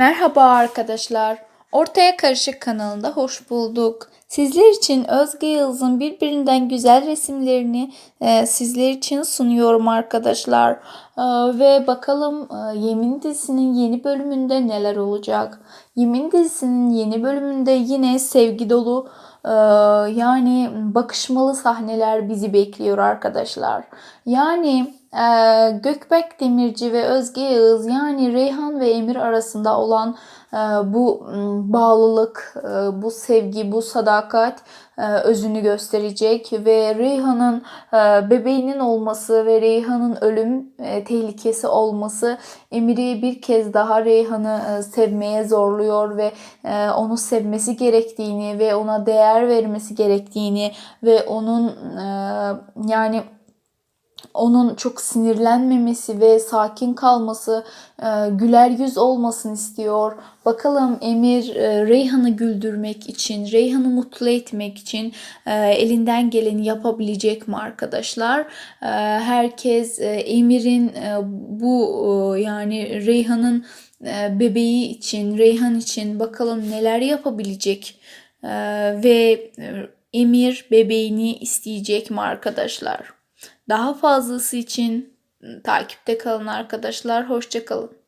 Merhaba arkadaşlar. Ortaya Karışık kanalında hoş bulduk. Sizler için Özge Yıldız'ın birbirinden güzel resimlerini e, sizler için sunuyorum arkadaşlar. E, ve bakalım e, Yemin dizisinin yeni bölümünde neler olacak? Yemin dizisinin yeni bölümünde yine sevgi dolu e, yani bakışmalı sahneler bizi bekliyor arkadaşlar. Yani e, Gökberk Demirci ve Özge Yağız yani Reyhan ve Emir arasında olan bu m, bağlılık, e, bu sevgi, bu sadakat e, özünü gösterecek ve Reyhan'ın bebeğinin olması ve Reyhan'ın ölüm tehlikesi olması Emir'i bir kez daha Reyhan'ı sevmeye zorluyor ve onu sevmesi gerektiğini ve ona değer vermesi gerektiğini ve onun yani onun çok sinirlenmemesi ve sakin kalması, e, güler yüz olmasını istiyor. Bakalım Emir e, Reyhan'ı güldürmek için, Reyhan'ı mutlu etmek için e, elinden geleni yapabilecek mi arkadaşlar? Herkes Emir'in bu yani Reyhan'ın bebeği için, Reyhan için bakalım neler yapabilecek ve Emir bebeğini isteyecek mi arkadaşlar? Daha fazlası için takipte kalın arkadaşlar. Hoşçakalın.